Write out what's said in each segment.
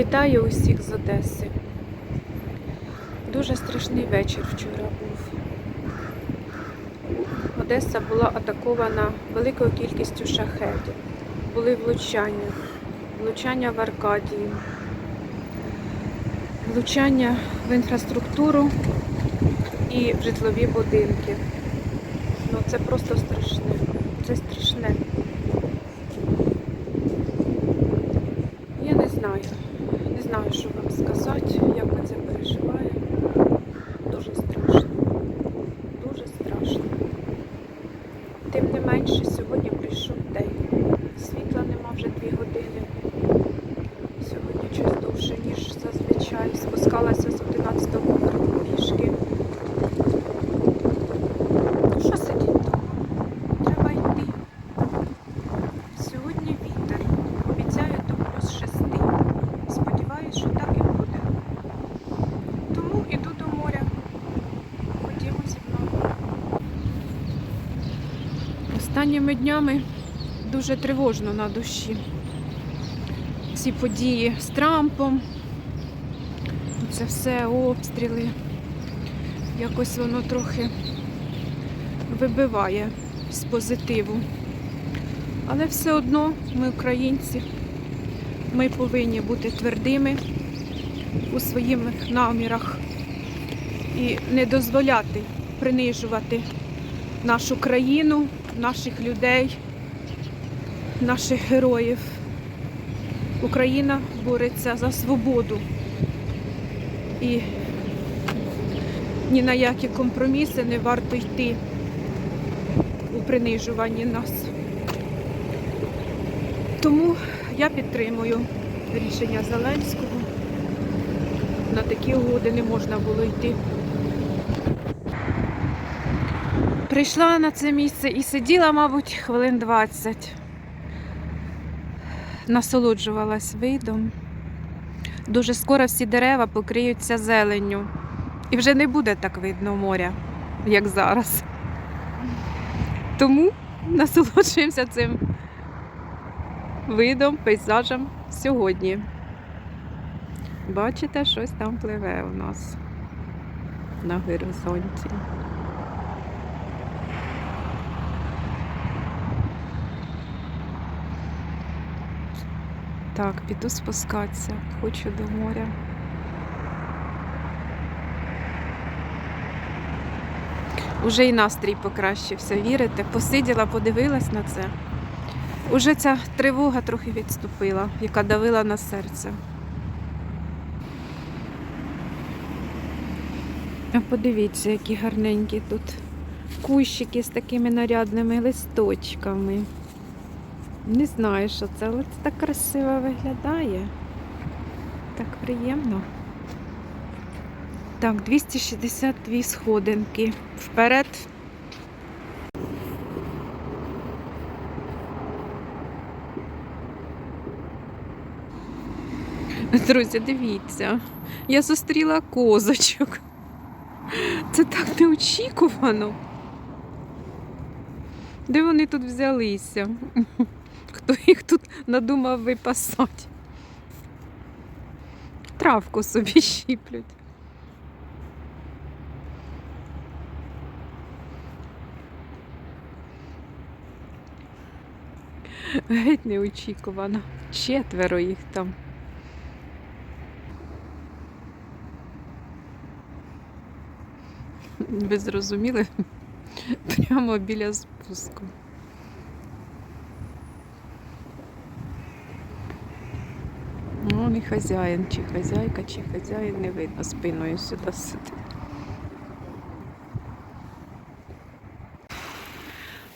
Вітаю усіх з Одеси. Дуже страшний вечір вчора був. Одеса була атакована великою кількістю шахедів. Були влучання, влучання в Аркадії, влучання в інфраструктуру і в житлові будинки. Ну це просто страшне. Це страшне. Я не знаю. Не знаю, що вам сказати, як ми це переживаємо. Дуже страшно. Дуже страшно. Тим не менше, сьогодні прийшов день. Світла нема вже дві години. Сьогодні щось довше, ніж зазвичай. Спускалася з 11 поверху пішки. Ну що сидіть вдома? Треба йти. Сьогодні вітер. Обіцяє до плюс шести. Сподіваюсь, що так і буде. Тому іду до моря. Ходімо зі мною. Останніми днями дуже тривожно на душі. Ці події з Трампом. Це все обстріли. Якось воно трохи вибиває з позитиву. Але все одно ми, українці, ми повинні бути твердими у своїх намірах і не дозволяти принижувати нашу країну, наших людей, наших героїв. Україна бореться за свободу. І ні на які компроміси не варто йти у принижуванні нас. Тому я підтримую рішення Зеленського. На такі угоди не можна було йти. Прийшла на це місце і сиділа, мабуть, хвилин 20. Насолоджувалась видом. Дуже скоро всі дерева покриються зеленню. І вже не буде так видно моря, як зараз. Тому насолоджуємося цим видом, пейзажем сьогодні. Бачите, щось там пливе у нас на горизонті. Так, піду спускатися, хочу до моря. Уже і настрій покращився, вірите? Посиділа, подивилась на це. Уже ця тривога трохи відступила, яка давила на серце. А подивіться, які гарненькі тут кущики з такими нарядними листочками. Не знаю, що це, але це так красиво виглядає. Так приємно. Так, 262 сходинки. Вперед. Друзі, дивіться, я зустріла козочок. Це так неочікувано. Де вони тут взялися? Хто їх тут надумав випасати? Травку собі щіплють. Геть неочікувано. Четверо їх там. Ви зрозуміли? Прямо біля спуску. Не хазяїн, чи хазяйка, чи хазяїн не видно спиною сюди сидить.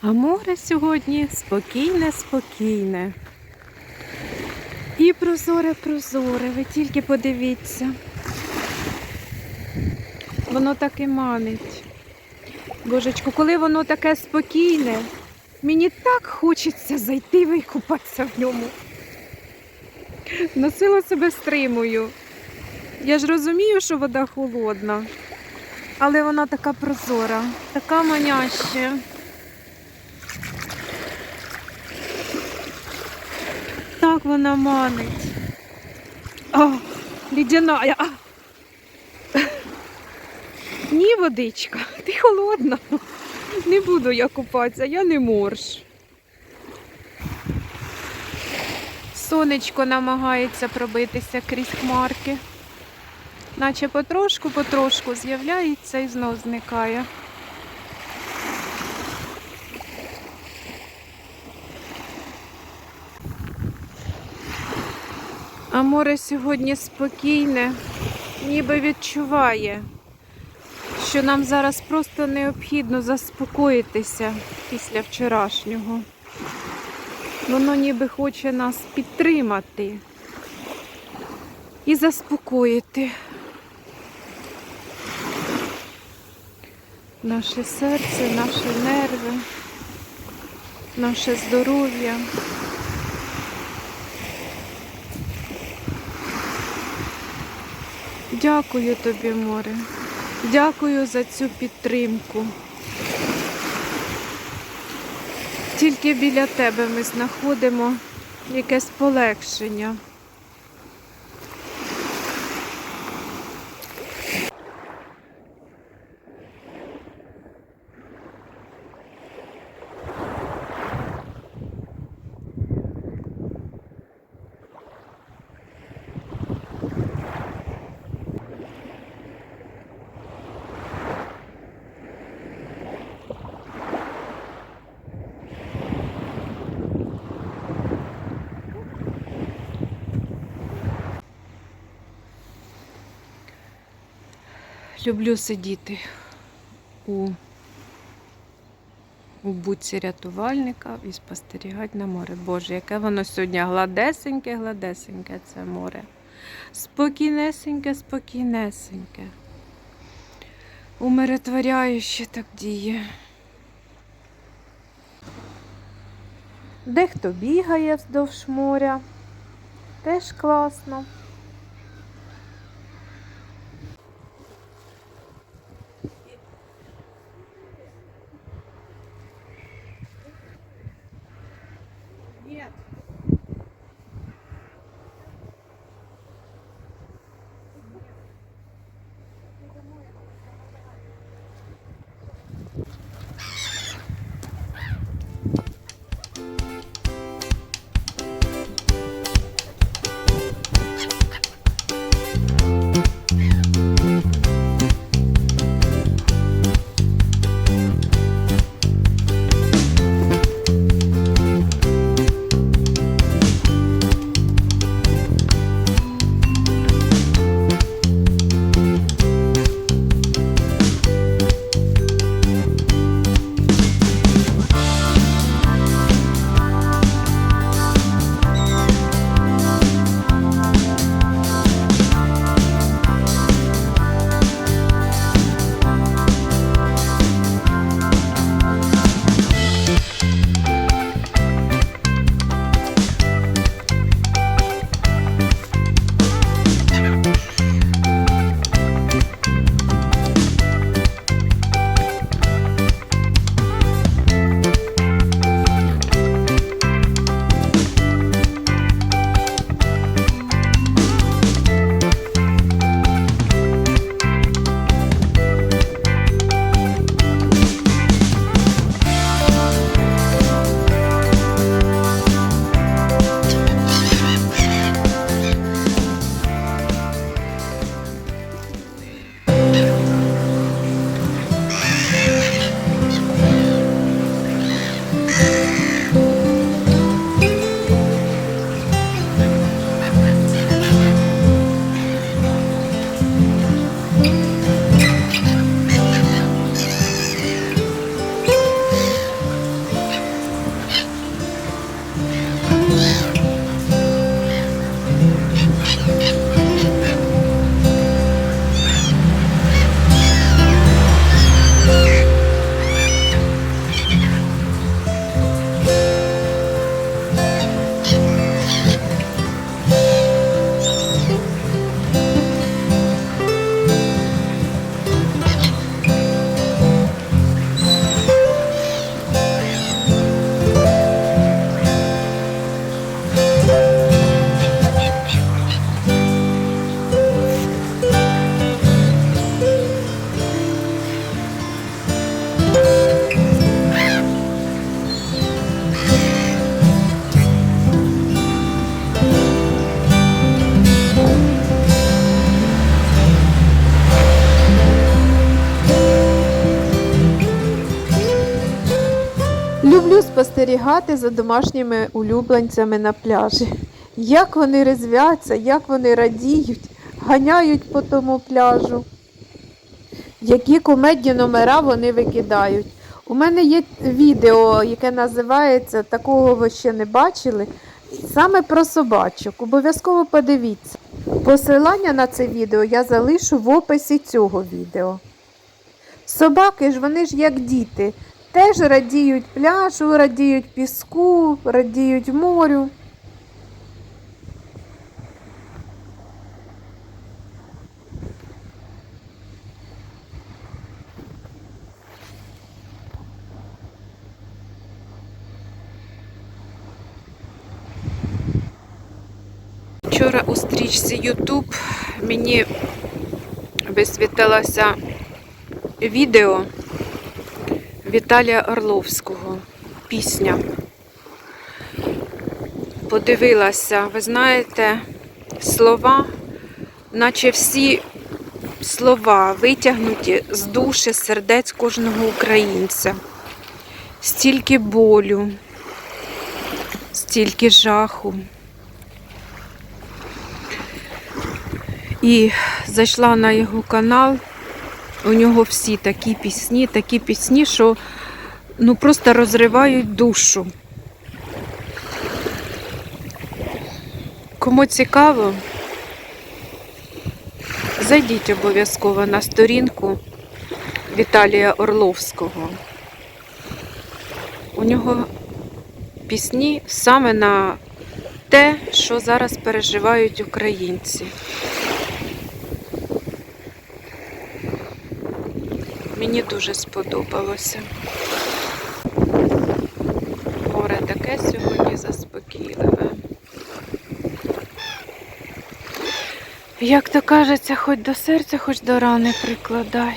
А море сьогодні спокійне, спокійне. І прозоре, прозоре, ви тільки подивіться. Воно так і манить. Божечку, коли воно таке спокійне, мені так хочеться зайти викупатися в ньому. Носила себе стримую. Я ж розумію, що вода холодна, але вона така прозора, така маняща. Так вона манить. А, лідяная. А. Ні, водичка, ти холодна. Не буду я купатися, я не морж. Сонечко намагається пробитися крізь хмарки. Наче потрошку-потрошку з'являється і знов зникає. А море сьогодні спокійне, ніби відчуває, що нам зараз просто необхідно заспокоїтися після вчорашнього. Воно ніби хоче нас підтримати і заспокоїти. Наше серце, наші нерви, наше здоров'я. Дякую тобі, море. Дякую за цю підтримку. Тільки біля тебе ми знаходимо якесь полегшення. Люблю сидіти у, у буці рятувальника і спостерігати на море. Боже, яке воно сьогодні гладесеньке, гладесеньке це море. Спокійнесеньке, спокійнесеньке. Умиротворяюще так діє. Дехто бігає вздовж моря. Теж класно. Спостерігати за домашніми улюбленцями на пляжі. Як вони резвяться, як вони радіють, ганяють по тому пляжу. Які кумедні номера вони викидають. У мене є відео, яке називається Такого ви ще не бачили. Саме про собачок. Обов'язково подивіться. Посилання на це відео я залишу в описі цього відео. Собаки ж, вони ж як діти, теж радіють пляжу, радіють піску, радіють морю. Вчора у стрічці YouTube мені висвітилося відео Віталія Орловського. Пісня. Подивилася, ви знаєте, слова, наче всі слова витягнуті з душі сердець кожного українця. Стільки болю, стільки жаху. І зайшла на його канал. У нього всі такі пісні, такі пісні, що ну просто розривають душу. Кому цікаво, зайдіть обов'язково на сторінку Віталія Орловського. У нього пісні саме на те, що зараз переживають українці. Мені дуже сподобалося. Море таке сьогодні заспокійливе. Як то кажеться, хоч до серця, хоч до рани прикладай.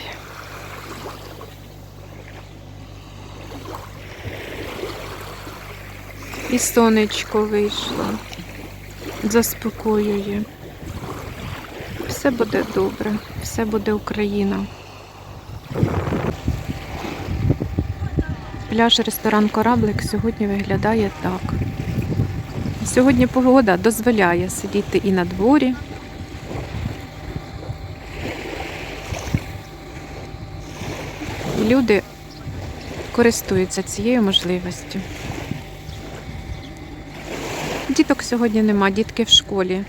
І сонечко вийшло, заспокоює. Все буде добре, все буде Україна. Пляж ресторан Кораблик сьогодні виглядає так. Сьогодні погода дозволяє сидіти і на дворі. І люди користуються цією можливістю. Діток сьогодні нема, дітки в школі.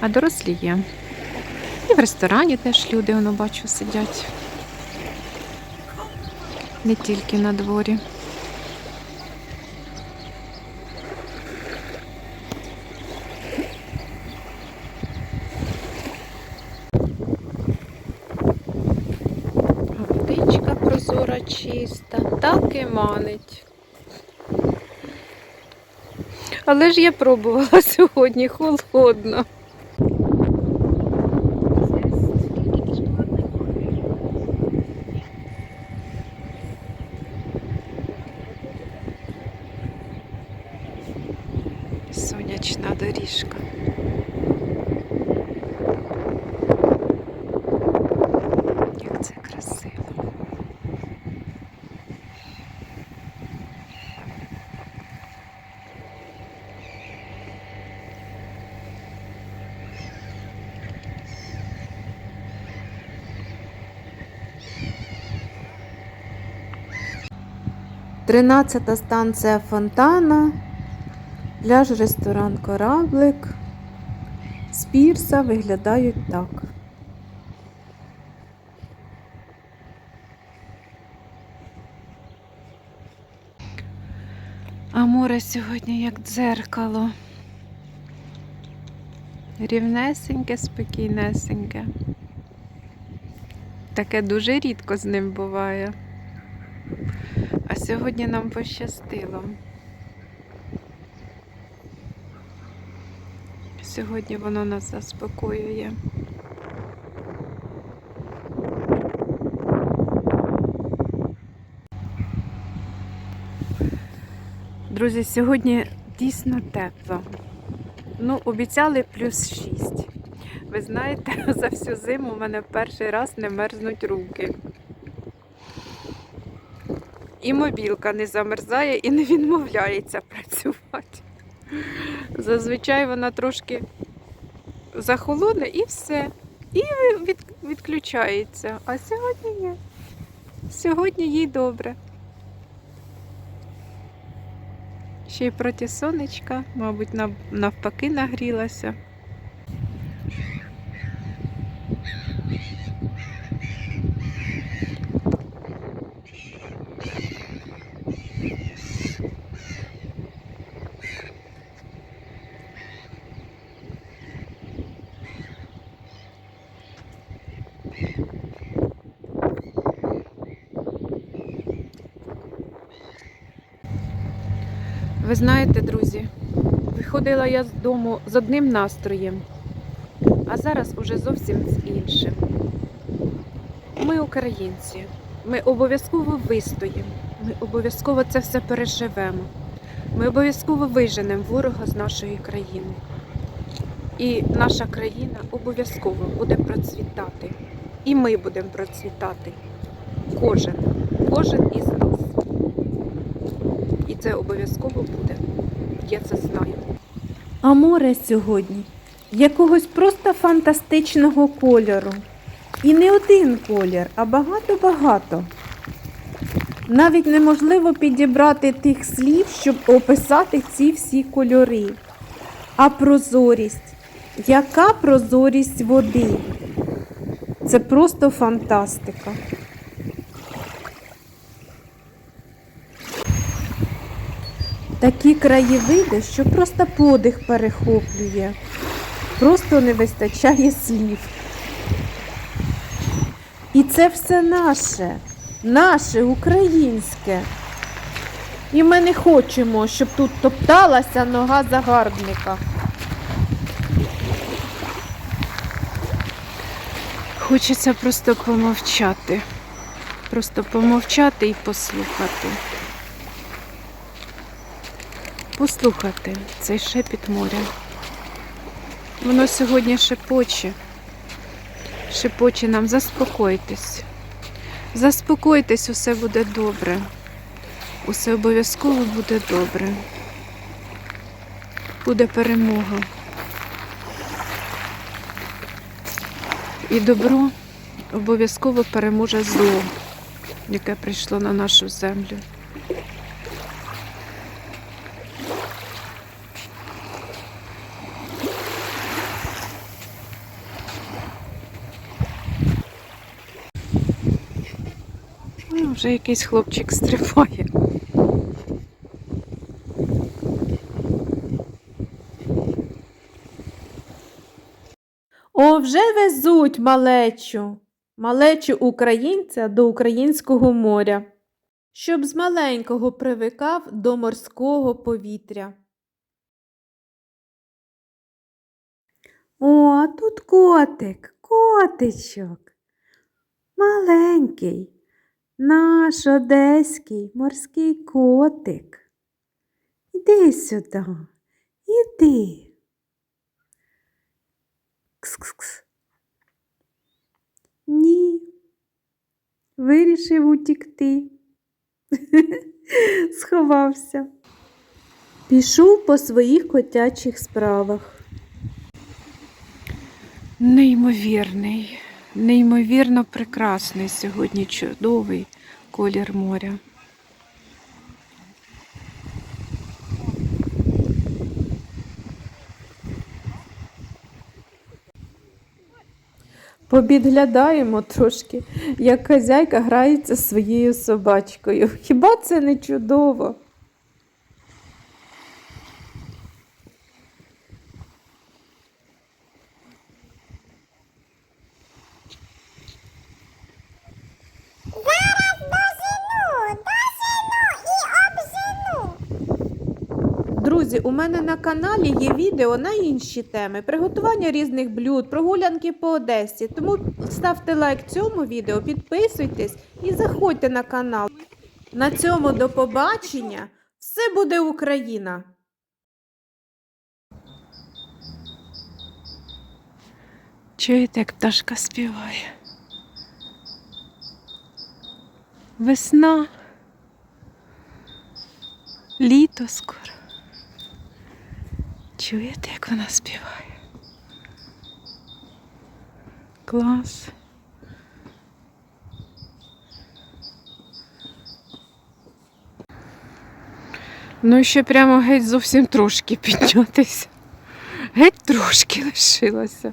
А дорослі є. І в ресторані теж люди, воно бачу, сидять. Не тільки на дворі. Водичка прозора чиста, так і манить. Але ж я пробувала сьогодні холодно. 13 станція Фонтана, пляж, ресторан Кораблик. З пірса виглядають так. А море сьогодні як дзеркало. Рівнесеньке, спокійнесеньке. Таке дуже рідко з ним буває. А сьогодні нам пощастило. Сьогодні воно нас заспокоює. Друзі, сьогодні дійсно тепло. Ну, обіцяли плюс 6. Ви знаєте, за всю зиму у мене перший раз не мерзнуть руки. І мобілка не замерзає і не відмовляється працювати. Зазвичай вона трошки захолоне і все. І від, відключається. А сьогодні ні. Сьогодні їй добре. Ще й проти сонечка, мабуть, навпаки нагрілася. Знаєте, друзі, виходила я з дому з одним настроєм, а зараз уже зовсім з іншим. Ми українці, ми обов'язково вистоїмо, ми обов'язково це все переживемо. Ми обов'язково виженемо ворога з нашої країни. І наша країна обов'язково буде процвітати. І ми будемо процвітати. Кожен, кожен із це обов'язково буде. Я це знаю. А море сьогодні якогось просто фантастичного кольору. І не один колір, а багато-багато. Навіть неможливо підібрати тих слів, щоб описати ці всі кольори. А прозорість. Яка прозорість води? Це просто фантастика. Такі краєвиди, що просто подих перехоплює. Просто не вистачає слів. І це все наше, наше українське. І ми не хочемо, щоб тут топталася нога загарбника. Хочеться просто помовчати. Просто помовчати і послухати. Послухати цей шепіт моря. Воно сьогодні шепоче. Шепоче нам заспокойтесь. Заспокойтесь, усе буде добре. Усе обов'язково буде добре. Буде перемога. І добро обов'язково переможе зло, яке прийшло на нашу землю. Вже якийсь хлопчик стрибає. О, вже везуть малечу, малечу українця до українського моря, щоб з маленького привикав до морського повітря. О, тут котик, котичок, маленький, наш одеський морський котик. Іди сюди, іди. Кс-кс-кс. Ні. Вирішив утікти. Сховався. Пішов по своїх котячих справах. Неймовірний, неймовірно прекрасний сьогодні чудовий колір моря. Побідглядаємо трошки, як хазяйка грається своєю собачкою. Хіба це не чудово? Друзі, у мене на каналі є відео на інші теми: приготування різних блюд, прогулянки по Одесі. Тому ставте лайк цьому відео, підписуйтесь і заходьте на канал. На цьому до побачення. Все буде Україна! Чуєте, як пташка співає? Весна, Літо скоро. Чуєте, як вона співає? Клас. Ну, ще прямо геть зовсім трошки піднятися. Геть трошки лишилося.